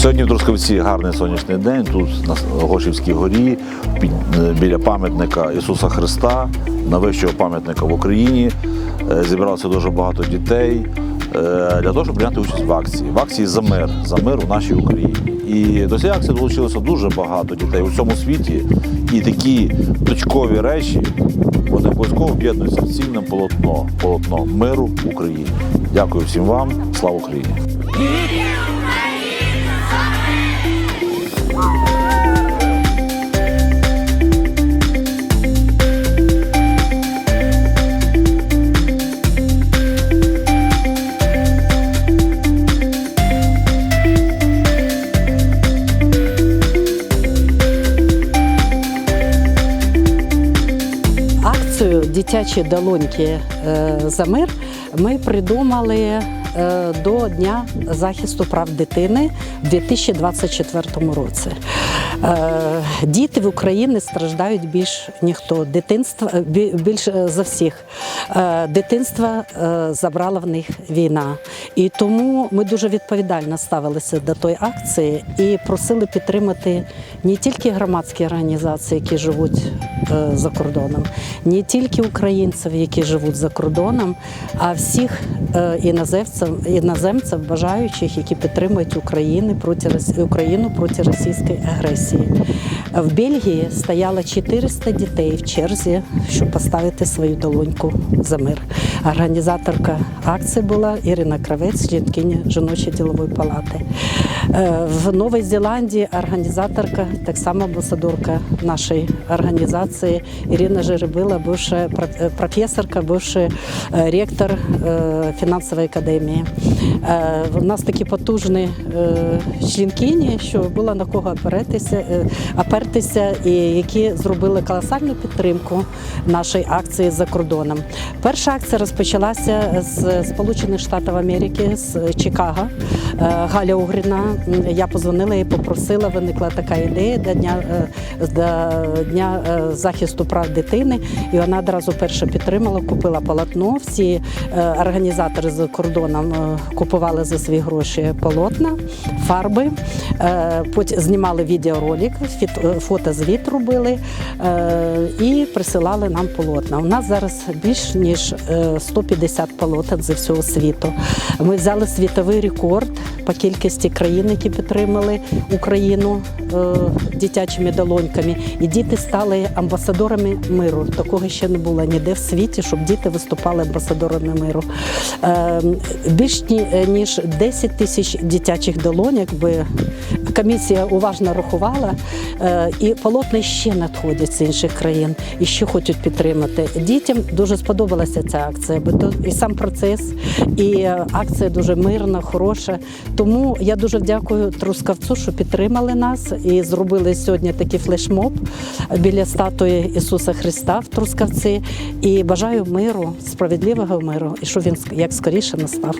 Сьогодні в Трускавці гарний сонячний день. Тут на Гошівській горі, е, біля пам'ятника Ісуса Христа, найвищого пам'ятника в Україні. Е, Зібралося дуже багато дітей е, для того, щоб прийняти участь в акції. В акції за мир, за мир у нашій Україні. І до цієї акції долучилося дуже багато дітей у всьому світі. І такі точкові речі вони обов'язково об'єднуються в цільне полотно, полотно миру в Україні. Дякую всім вам. Слава Україні! Акцію Дитячі долоньки е, за мир ми придумали е, до Дня захисту прав дитини в 2024 році. Е, Діти в Україні страждають більш ніхто. Дитинство е, більш е, за всіх. Дитинство забрала в них війна. І тому ми дуже відповідально ставилися до тої акції і просили підтримати не тільки громадські організації, які живуть за кордоном, не тільки українців, які живуть за кордоном, а всіх іноземців, іноземців бажаючих, які підтримують Україну проти Україну проти російської агресії. В Бельгії стояло 400 дітей в черзі, щоб поставити свою долоньку за мир. Організаторка акції була Ірина Кравець, жінкиня жіночої ділової палати. Е, В Новій Зеландії організаторка, так само амбасадорка нашої організації Ірина Жеребила, бивша пр- е, професорка, бивший е, ректор фінансової академії. У нас такі потужні членкині, що було на кого опертися, опертися, і які зробили колосальну підтримку нашої акції за кордоном. Перша акція розпочалася з Сполучених Штатів Америки, з Чикаго. Галя Угріна. Я позвонила і попросила. Виникла така ідея до дня, е, до дня е, захисту прав дитини. І вона одразу перше підтримала, купила полотно. Всі е, організатори за кордоном купували за свої гроші полотна, фарби. Потім знімали відеоролик, е, фотозвіт робили і присилали нам полотна. У нас зараз більш ніж е, 150 полотен зі всього світу. Ми взяли світовий рекорд по кількості країн, які підтримали Україну е, дитячими долоньками. І діти стали амбасадорами миру. Такого ще не було ніде в світі, щоб діти виступали амбасадорами миру. Е, Більш ніж 10 тисяч дитячих долоньок би комісія уважно рахувала, е, і полотна ще надходять з інших країн і ще хочуть підтримати. Дітям дуже сподобалася ця акція, бо і сам процес, і е, акція дуже мирна, хороша. Тому я дуже дякую Трускавцю, що підтримали нас і зробили сьогодні такий флешмоб біля статуї Ісуса Христа в Трускавці. І бажаю миру, справедливого миру, і щоб він як скоріше настав.